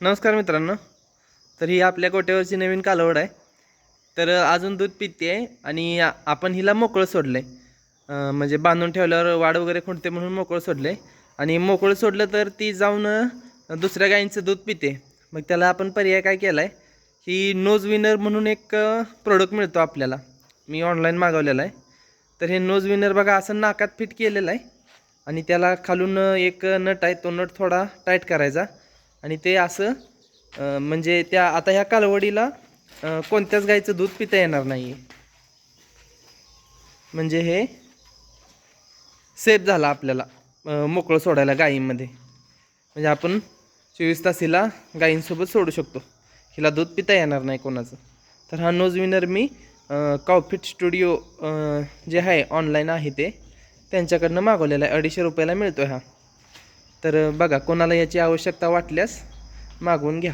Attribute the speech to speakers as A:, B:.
A: नमस्कार मित्रांनो. तर ही आपल्या गोट्यावरची नवीन कालवड आहे. तर अजून दूध पिते आहे आणि आपण हिला मोकळं सोडलं आहे म्हणजे बांधून ठेवल्यावर वाढ वगैरे खुंटते म्हणून मोकळं सोडलं आहे आणि मोकळं सोडलं तर ती जाऊन दुसऱ्या गायींचं दूध पिते. मग त्याला आपण पर्याय काय केला आहे ही नोज विनर म्हणून एक प्रोडक्ट मिळतो आपल्याला. मी ऑनलाईन मागवलेला आहे. तर हे नोज विनर बघा असं नाकात फिट केलेलं आहे. आणि त्याला खालून एक नट आहे. तो नट थोडा टाईट करायचा. आणि ते असं म्हणजे त्या आता ह्या कालवडीला कोणत्याच गाईचं दूध पिता येणार नाही म्हणजे हे सेफ झालं आपल्याला मोकळं सोडायला गायीमध्ये. म्हणजे आपण चोवीस तास हिला गायींसोबत सोडू शकतो. हिला दूध पिता येणार नाही कोणाचं. तर हा नोज विनर मी कॉफिट स्टुडिओ जे आहे ऑनलाईन आहे ते त्यांच्याकडनं मागवलेला आहे. अडीचशे रुपयाला मिळतो हा. तर बघा कोणाला याची आवश्यकता वाटल्यास मागवून घ्या.